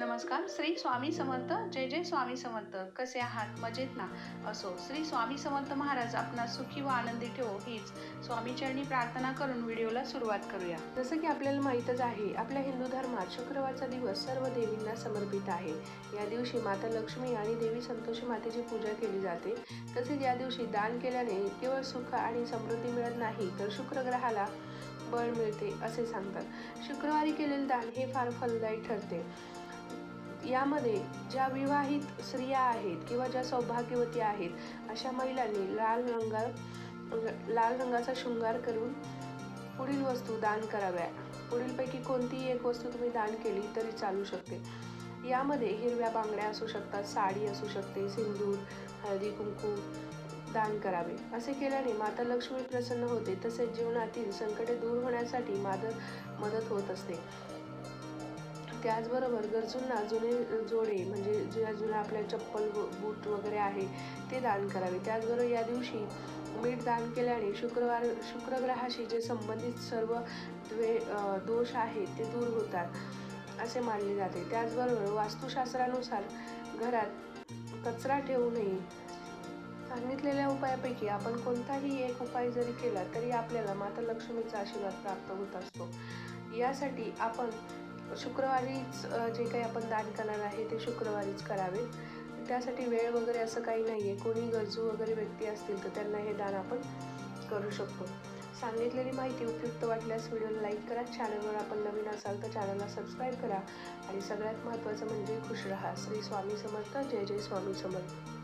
नमस्कार. श्री स्वामी समर्थ. जय जय स्वामी समर्थ. कसे आहात? मजेत ना? असो. श्री स्वामी समर्थ महाराज आपणास सुखी व आनंदी ठेवो. हीच स्वामीचरणी प्रार्थना करून व्हिडिओला सुरुवात करूया. जसं की आपल्याला माहीतच आहे आपल्या हिंदू धर्मात शुक्रवारचा दिवस सर्व देवींना समर्पित आहे. या दिवशी माता लक्ष्मी आणि देवी संतोषी मातेची पूजा केली जाते. तसेच या दिवशी दान केल्याने केवळ सुख आणि समृद्धी मिळत नाही तर शुक्रग्रहाला बळ मिळते असे सांगतात. शुक्रवारी केलेले दान हे फार फलदायी ठरते. यामध्ये ज्या विवाहित स्त्रिया आहेत किंवा ज्या सौभाग्यवती आहेत अशा महिलांनी लाल रंगा लाल रंगाचा शृंगार करून पुढील वस्तू दान कराव्या. पुढीलपैकी कोणतीही एक वस्तू तुम्ही दान केली तरी चालू शकते. यामध्ये हिरव्या बांगड्या असू शकतात साडी असू शकते सिंदूर हळदी कुंकू दान करावे. असे केल्याने माता लक्ष्मी प्रसन्न होते तसेच जीवनातील संकटे दूर होण्यासाठी मदत मदत होत असते. त्याचबरोबर गरजूंना जुने जोडे म्हणजे ज्या जुन्या आपल्या चप्पल बूट वगैरे आहे ते दान करावे. त्याचबरोबर या दिवशी मीठ दान केल्याने शुक्रवार शुक्रग्रहाशी जे संबंधित सर्व द्वे दोष आहेत ते दूर होतात असे मानले जाते. त्याचबरोबर वास्तुशास्त्रानुसार घरात कचरा ठेवू नये. सांगितलेल्या उपायापैकी आपण कोणताही एक उपाय जरी केला तरी आपल्याला माता लक्ष्मीचा आशीर्वाद प्राप्त होत असतो. यासाठी आपण शुक्रवारीच जे काही आपण दान करणार आहे ते शुक्रवारीच करावे. त्यासाठी वेळ वगैरे असं काही नाही आहे कोणी गरजू वगैरे व्यक्ती असतील तर त्यांना हे दान आपण करू शकतो. सांगितलेली माहिती उपयुक्त वाटल्यास व्हिडिओला लाईक करा. चॅनलवर आपण नवीन असाल तर चॅनलला सबस्क्राईब करा. आणि सगळ्यात महत्त्वाचं म्हणजे खुश रहा. श्री स्वामी समर्थ. जय जय स्वामी समर्थ.